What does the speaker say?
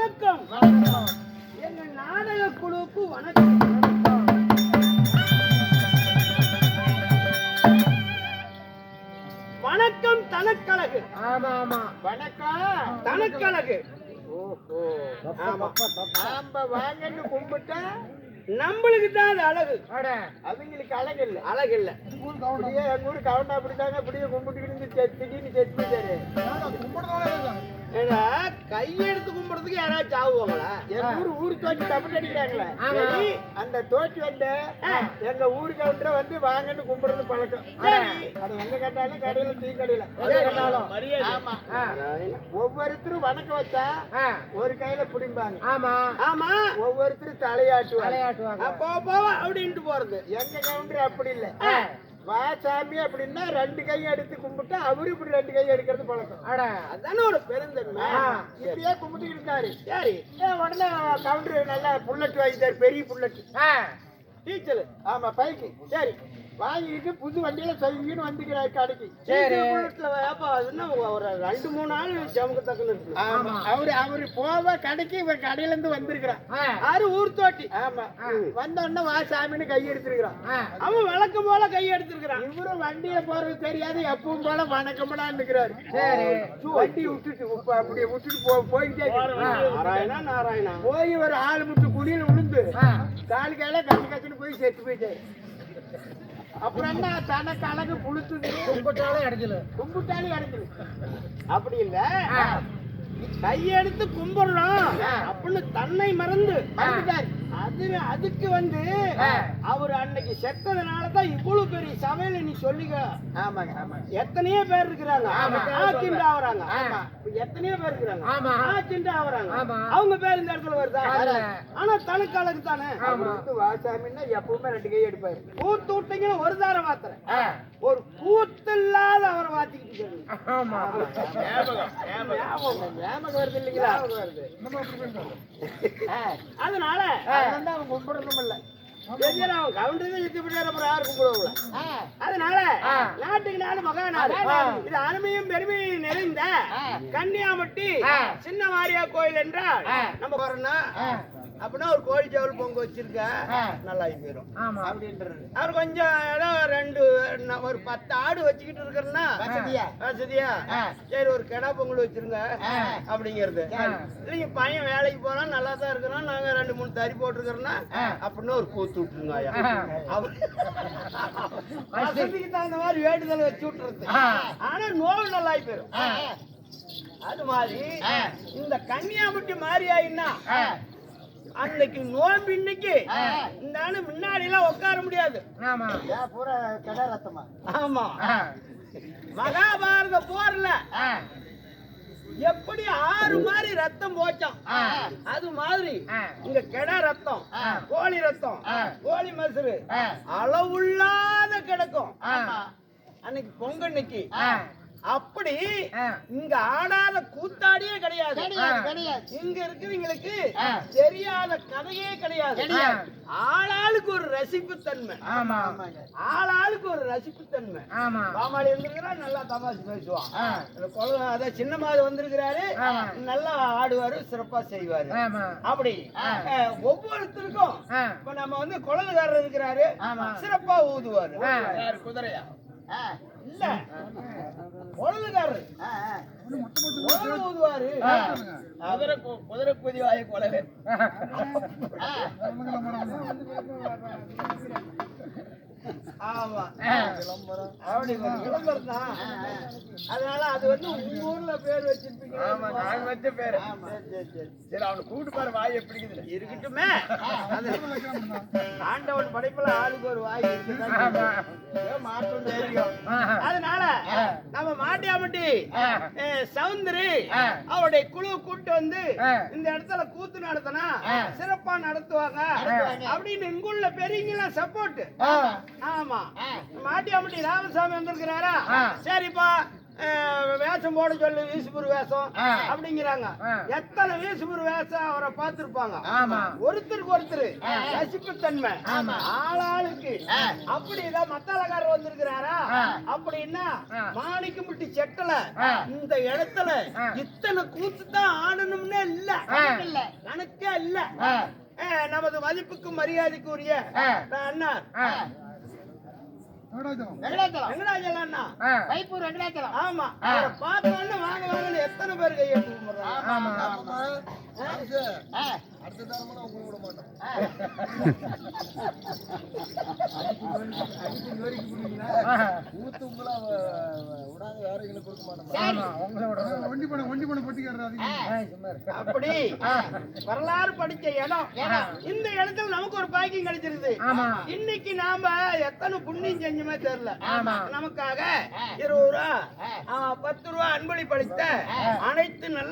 வணக்கம். வணக்கம் எங்க நாடக குழுவுக்கு வணக்கம். வணக்கம் தனக்கழகு. ஆமா ஆமா வணக்கம் தனக்கழகு. ஓஹோ. ஆமா. நாம வாங்கன்னு கும்பிட்டா நம்மளுக்கு தான் அது அழகு. அட அவங்களுக்கு அழகு இல்ல. அழகு இல்ல. அப்படியே எங்க ஊரு கவுண்டா அப்படிதாங்க அப்படியே கும்பிட்டுக்கிட்டு இருந்து செத்து திடீர்னு செத்து போயிட்டாரு ஏன்னா கையெடுத்து கும்பிடுறதுக்கு யாராச்சும் ஆகுவாங்களா? எங்க ஊரு ஊரு தோட்டி தப்பு அடிக்கிறாங்களே. அந்த தோட்டி வந்து எங்க ஊரு கவுண்டரை வந்து வாங்கன்னு கும்பிடுறது பழக்கம். அது எங்க கேட்டாலும் கடையில டீ கடையில. கேட்டாலும். ஒவ்வொருத்தரும் வணக்கம் வச்சா ஒரு கையில பிடிப்பாங்க ஆமா. ஆமா. ஒவ்வொருத்தரும் தலையாட்டுவாங்க. அப்போ போவா அப்படின்ட்டு போறது. எங்க கவுண்டர் அப்படி இல்ல. வா சாமி அப்படின்னா ரெண்டு கை எடுத்து கும்பிட்டா அவரு இப்படி ரெண்டு கை எடுக்கிறது பழக்கம். அட அதானே ஒரு பெருந்தன்மை. இப்படியே கும்பிட்டு இருந்தாரு சரி உடனே கவுண்டர் நல்லா புல்லட் வாங்கிட்டாரு பெரிய புல்லட். டீச்சர் ஆமா பைக்கு. சரி. வாங்கிட்டு புது வண்டியில சொல்லின்னு வந்துக்கிறாரு கடைக்கு. சரி. அது என்ன ஒரு ரெண்டு மூணு நாள் ஜமுக்கு தக்கன்னு இருக்கு. ஆமா. அவரு அவரு போவ கடைக்கு இவன் கடையில இருந்து வந்திருக்கிறான் ஆறு ஊர் தோட்டி. ஆமா. வந்த உடனே வா சாமின்னு கை எடுத்திருக்கிறான். அவன் வழக்கம் போல கை எடுத்திருக்கிறான். இவரும் வண்டியில போறது தெரியாது எப்பவும் போல வணக்கம்டான்னு இருக்கிறாரு சரி வண்டி விட்டுட்டு இப்ப அப்படியே விட்டுட்டு போ போயிட்டே. நாராயணா நாராயணா. போய் ஒரு ஆள் முட்டு குடியில விழுந்து காலு கையில கச்சு கச்சுன்னு போய் செத்து போயிட்டாரு அப்புறம் என்ன தனக்கு அழகு புளுத்துது கும்பிட்டாலும் இடைஞ்சலு கும்பிட்டாலும் இறங்குது அப்படி இல்ல? கையெடுத்து கும்பிடுறோம். அப்படின்னு தன்னை மறந்து மறந்துட்டாரு. அது அதுக்கு வந்து. அவர் அன்னைக்கு செத்ததுனால தான் இவ்வளவு பெரிய சபையில நீ சொல்லிக்க ஆமாங்க ஆமாங்க. எத்தனையோ பேர் இருக்கிறாங்க. ஆமா. ஆக்கிண்டு ஆமா. இப்ப எத்தனையோ பேர் இருக்கிறாங்க. ஆமா. ஆக்கிண்டு ஆவறாங்க ஆமா. அவங்க பேர் இந்த இடத்துல வருதா. ஆனா தனக்கு அழகு தானே? ஆமா. வந்து வாசாமின்னா எப்பவுமே ரெண்டு கை எடுப்பாரு. கூத்து விட்டீங்கன்னு ஒரு தாரம் மாத்துறேன் ஆ, ஒரு கூத்து இல்லாத ஆமா. ஞாபகம் வருது இல்லைங்களா வருது ஆ, அதனால வந்து கும்பிடணும் இல்ல. அப்புறம் அதனால. நாட்டுக்கு நாடு மகாநாடு. இது அருமையும் பெருமையும் நிறைந்த கன்னியாமட்டி. சின்ன மாரியா கோயில் என்றால். நம்ம அப்படின்னா ஒரு கோழி சேவல் பொங்க வச்சிருக்க. நல்லா போயிடும் ஆமா அப்படின்றது அவர் கொஞ்சம் ஏதோ ரெண்டு ஒரு பத்து ஆடு வச்சுக்கிட்டு இருக்கிறேன்னா வசதியா? சரி ஒரு கிடா பொங்கல் வச்சிருங்க. அப்படிங்கிறது. இல்லைங்க பையன் வேலைக்கு போறான் நல்லா தான் இருக்கிறோம் நாங்க ரெண்டு மூணு தறி போட்டிருக்கிறோம்னா. அப்படின்னு ஒரு கூத்து விட்டுருங்க. அவர் வசதிக்கு தகுந்த மாதிரி வேண்டுதல் வச்சு விட்டுறது. ஆனா நோவு நல்லா போயிடும் அது மாதிரி. இந்த கன்னியாகுமரி மாதிரி ஆயின்னா அன்னைக்கு நோம்பு இன்னைக்கு. இந்த ஆளு முன்னாடி எல்லாம் உட்கார முடியாது ஆமா மகாபாரத போர்ல எப்படி ஆறு மாதிரி ரத்தம் போச்சாம். அது மாதிரி. இங்க கெடா ரத்தம். கோழி ரத்தம். கோழி மசுறு. அளவுள்ளாத கிடக்கும். அன்னைக்கு பொங்கன்னைக்கு ஆ, அப்படி. இங்க ஆடாத கூத்தாடியே கிடையாது. இங்க இருக்கிறவங்களுக்கு. தெரியாத கதையே கிடையாது. ஆளாளுக்கு ஒரு ரசிப்பு தன்மை. ஆளாளுக்கு ஒரு ரசிப்பு தன்மை. ஆமா. பாமாடி இருந்திருக்கிறா நல்லா தமாசு பேசுவான். குழந்தை அதான் சின்ன மாது வந்திருக்கிறாரு. நல்லா ஆடுவாரு சிறப்பா செய்வாரு. அப்படி. ஒவ்வொருத்தருக்கும். இப்ப நம்ம வந்து குழந்தைக்காரர் இருக்கிறாரு. சிறப்பா ஊதுவாரு. குதிரையா? இல்ல. ஊதுவாரு. ஆ. குதிரை குதிரை குதிவாய குழந்தை ஆமா. விளம்பரம். தான். அதனால அது வந்து உங்க ஊர்ல பேர் வச்சிருப்பீங்க. ஆமா நாங்க வச்ச பேரு. சரி, அவனை கூட்டு பாரு வாய் எப்படி இருக்கட்டுமே. ஆண்டவன் படைப்புல ஆளுக்கு ஒரு வாய் மாற்றம் தெரியும். ஆ. அவருடைய குழு கூட்டு வந்து. இந்த இடத்துல கூத்து நடத்தினா. சிறப்பா நடத்துவாங்க அப்படின்னு இங்குள்ள பெரியவங்க சப்போர்ட். ஆமா மாட்டியாமட்டி ராமசாமி வந்திருக்கிறாரா. சரிப்பா வேஷம் போட சொல்லு வீசுபுரு வேஷம். அப்படிங்கிறாங்க. எத்தனை வீசுபுரு வேஷம் அவரை பார்த்திருப்பாங்க ஆமா. ஒருத்தருக்கு ஒருத்தர் ரசிப்புத்தன்மை ஆளாளுக்கு அப்படிதான் மத்தாளக்காரர் வந்திருக்கிறாரா. அப்படின்னா. மாணிக்கம்பட்டி செட்டல. இந்த இடத்துல. இத்தனை கூத்து தான் ஆடணும்னே இல்ல. கணக்கே இல்ல நமது மதிப்புக்கும் மரியாதைக்குரிய. அண்ணா வெங்கடாச்சலம் வெங்கடாஜலம். அண்ணா. வைப்பூர் வெங்கடாச்சலம் ஆமா. பார்த்தோன்னு வாங்க வாங்கன்னு எத்தனை பேர் கையெழுத்து கும்பிடுறாங்க ஆமா. ஆ. ஆஹா. ஒண்டி பண்ண ஒண்டி சும்மா இரு. அப்படி. வரலாறு படிச்ச இடம் இந்த இடத்துல நமக்கு ஒரு பாக்கியம் கிடைச்சிருது. இன்னைக்கு நாம எத்தனை புண்ணியம் செஞ்சோமே தெரியல. நமக்காக இருபது ரூபா பத்து ரூபா அன்பளி பளித்த அனைத்து நல்ல